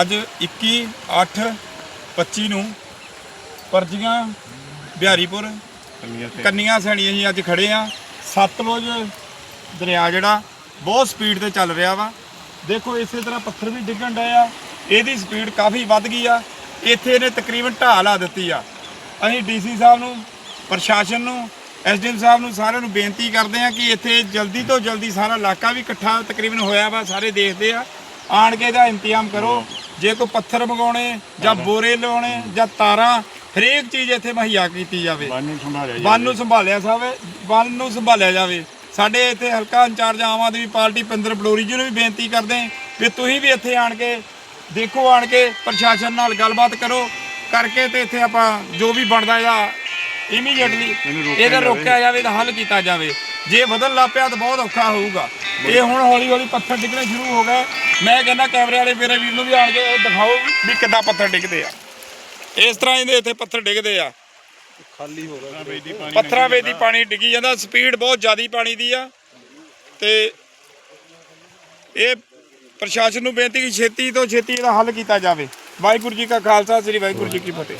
ਅੱਜ 21 8 25 ਨੂੰ ਪਰਜੀਆਂ ਬਿਹਾਰੀਪੁਰ ਕੰਨੀਆਂ ਸੈਣੀ। ਅਸੀਂ ਅੱਜ ਖੜੇ ਆ ਸਤਲੁਜ ਦਰਿਆ ਜਿਹੜਾ ਬਹੁਤ ਸਪੀਡ ਤੇ ਚੱਲ ਰਿਹਾ ਵਾ। ਦੇਖੋ ਇਸੇ ਤਰ੍ਹਾਂ ਪੱਥਰ ਵੀ ਡਿੱਗਣ ਡਏ ਆ। ਇਹਦੀ ਸਪੀਡ ਕਾਫੀ ਵੱਧ ਗਈ ਆ। ਇੱਥੇ ਇਹਨੇ ਤਕਰੀਬਨ ਢਾਹ ਲਾ ਦਿੱਤੀ ਆ। ਅਸੀਂ ਡੀਸੀ ਸਾਹਿਬ ਨੂੰ ਪ੍ਰਸ਼ਾਸਨ ਨੂੰ ਐਸਡੀਐਮ ਸਾਹਿਬ ਨੂੰ ਸਾਰਿਆਂ ਨੂੰ ਬੇਨਤੀ ਕਰਦੇ ਆ ਕਿ ਇੱਥੇ ਜਲਦੀ ਤੋਂ ਜਲਦੀ ਸਾਰਾ ਇਲਾਕਾ ਵੀ ਇਕੱਠਾ ਤਕਰੀਬਨ ਹੋਇਆ ਵਾ ਸਾਰੇ ਦੇਖਦੇ ਆ। ਆਣ ਕੇ ਇਹਦਾ ਇੰਤਜ਼ਾਮ ਕਰੋ। ਜੇ ਕੋਈ ਪੱਥਰ ਮੰਗਾਉਣੇ ਜਾਂ ਬੋਰੇ ਲਵਾਉਣੇ ਜਾਂ ਤਾਰਾਂ ਹਰੇਕ ਚੀਜ਼ ਇੱਥੇ ਮੁਹੱਈਆ ਕੀਤੀ ਜਾਵੇ। ਬੰਨ ਨੂੰ ਸੰਭਾਲਿਆ ਵਨ ਨੂੰ ਸੰਭਾਲਿਆ ਜਾਵੇ ਵਨ ਨੂੰ ਸੰਭਾਲਿਆ ਜਾਵੇ। ਸਾਡੇ ਇੱਥੇ ਹਲਕਾ in charge Aam Aadmi Party Pinder Balori ji ਨੂੰ ਵੀ ਬੇਨਤੀ ਕਰਦੇ ਵੀ ਤੁਸੀਂ ਵੀ ਇੱਥੇ ਆਣ ਕੇ ਦੇਖੋ ਆਣ ਕੇ ਪ੍ਰਸ਼ਾਸਨ ਨਾਲ ਗੱਲਬਾਤ ਕਰੋ। ਕਰਕੇ ਤੇ ਇੱਥੇ ਆਪਾਂ ਜੋ ਵੀ ਬਣਦਾ ਇਹਦਾ ਇਮੀਡੀਏਟਲੀ ਇਹਦਾ। ਰੋਕਿਆ ਜਾਵੇ ਤਾਂ ਹੱਲ ਕੀਤਾ ਜਾਵੇ। ਜੇ ਬਦਲ ਲੱਪਿਆ ਤਾਂ ਬਹੁਤ ਔਖਾ ਹੋਊਗਾ। ਇਹ ਹੁਣ ਹੌਲੀ ਹੌਲੀ ਪੱਥਰ ਡਿੱਗਣੇ ਸ਼ੁਰੂ ਹੋ ਗਏ। ਮੈਂ ਕਹਿੰਦਾ ਕੈਮਰੇ ਵਾਲੇ ਮੇਰੇ ਵੀਰ ਨੂੰ ਵੀ ਆਣ ਕੇ ਦਿਖਾਓ ਵੀ ਕਿੱਦਾਂ ਪੱਥਰ ਡਿੱਗਦੇ ਆ। ਇਸ ਤਰ੍ਹਾਂ ਇਹਦੇ ਇੱਥੇ ਪੱਥਰ ਡਿੱਗਦੇ ਆ। ਪੱਥਰਾਂ ਵੇਦੀ ਪਾਣੀ ਡਿੱਗੀ ਜਾਂਦਾ ਸਪੀਡ ਬਹੁਤ ਜ਼ਿਆਦੀ ਪਾਣੀ ਦੀ ਆ। ਤੇ ਇਹ ਪ੍ਰਸ਼ਾਸਨ ਨੂੰ ਬੇਨਤੀ ਕਿ ਛੇਤੀ ਤੋਂ ਛੇਤੀ ਇਹਦਾ ਹੱਲ ਕੀਤਾ ਜਾਵੇ। ਵਾਹਿਗੁਰੂ ਜੀ ਕਾ ਖਾਲਸਾ ਸ੍ਰੀ ਵਾਹਿਗੁਰੂ ਜੀ ਕੀ ਫਤਿਹ।